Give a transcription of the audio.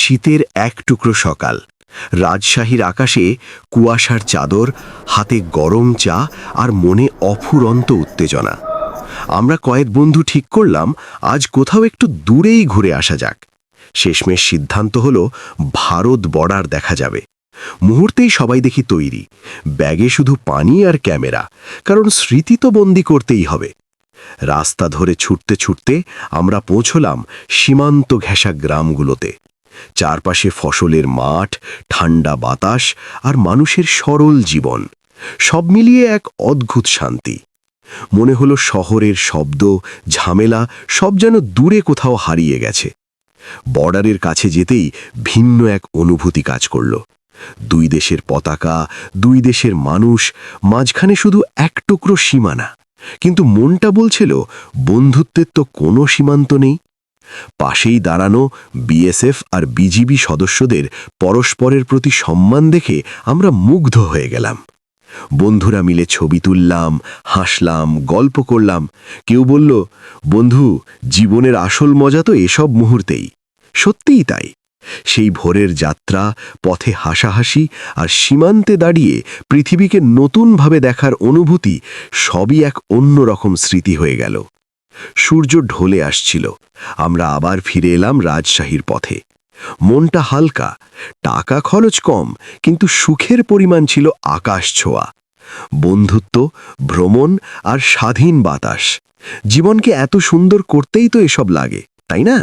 শীতের এক টুকরো সকাল। রাজশাহীর আকাশে কুয়াশার চাদর, হাতে গরম চা আর মনে অফুরন্ত উত্তেজনা। আমরা কয়েক বন্ধু ঠিক করলাম, আজ কোথাও একটু দূরেই ঘুরে আসা যাক। শেষমেশ সিদ্ধান্ত হল, ভারত বর্ডার দেখা যাবে। মুহূর্তেই সবাই দেখি তৈরি। ব্যাগে শুধু পানি আর ক্যামেরা, কারণ স্মৃতি তো বন্দি করতেই হবে। রাস্তা ধরে ছুটতে ছুটতে আমরা পৌঁছলাম সীমান্ত ঘেঁষা গ্রামগুলোতে। চারপাশে ফসলের মাঠ, ঠান্ডা বাতাস আর মানুষের সরল জীবন। সব মিলিয়ে এক অদ্ভুত শান্তি। মনে হলো শহরের শব্দ, ঝামেলা সব যেন দূরে কোথাও হারিয়ে গেছে। বর্ডারের কাছে যেতেই ভিন্ন এক অনুভূতি কাজ করল। দুই দেশের পতাকা, দুই দেশের মানুষ, মাঝখানে শুধু এক টুকরো সীমানা। কিন্তু মনটা বলছিল, বন্ধুত্বের তো কোনো সীমান্ত নেই। পাশেই দাঁড়ানো বিএসএফ আর বিজিবি সদস্যদের পরস্পরের প্রতি সম্মান দেখে আমরা মুগ্ধ হয়ে গেলাম। বন্ধুরা মিলে ছবি তুললাম, হাসলাম, গল্প করলাম। কেউ বলল, বন্ধু, জীবনের আসল মজা তো এসব মুহূর্তেই। সত্যিই তাই। সেই ভোরের যাত্রা, পথে হাসাহাসি আর সীমান্তে দাঁড়িয়ে পৃথিবীকে নতুনভাবে দেখার অনুভূতি সবই এক অন্যরকম স্মৃতি হয়ে গেল। সূর্য ঢলে আসছিল। আমরা আবার ফিরে এলাম রাজশাহীর পথে। মনটা হালকা, টাকা খরচ কম, কিন্তু সুখের পরিমাণ ছিল আকাশ ছোঁয়া। বন্ধুত্ব, ভ্রমণ আর স্বাধীন বাতাস। জীবনকে এত সুন্দর করতেই তো এসব লাগে, তাই না?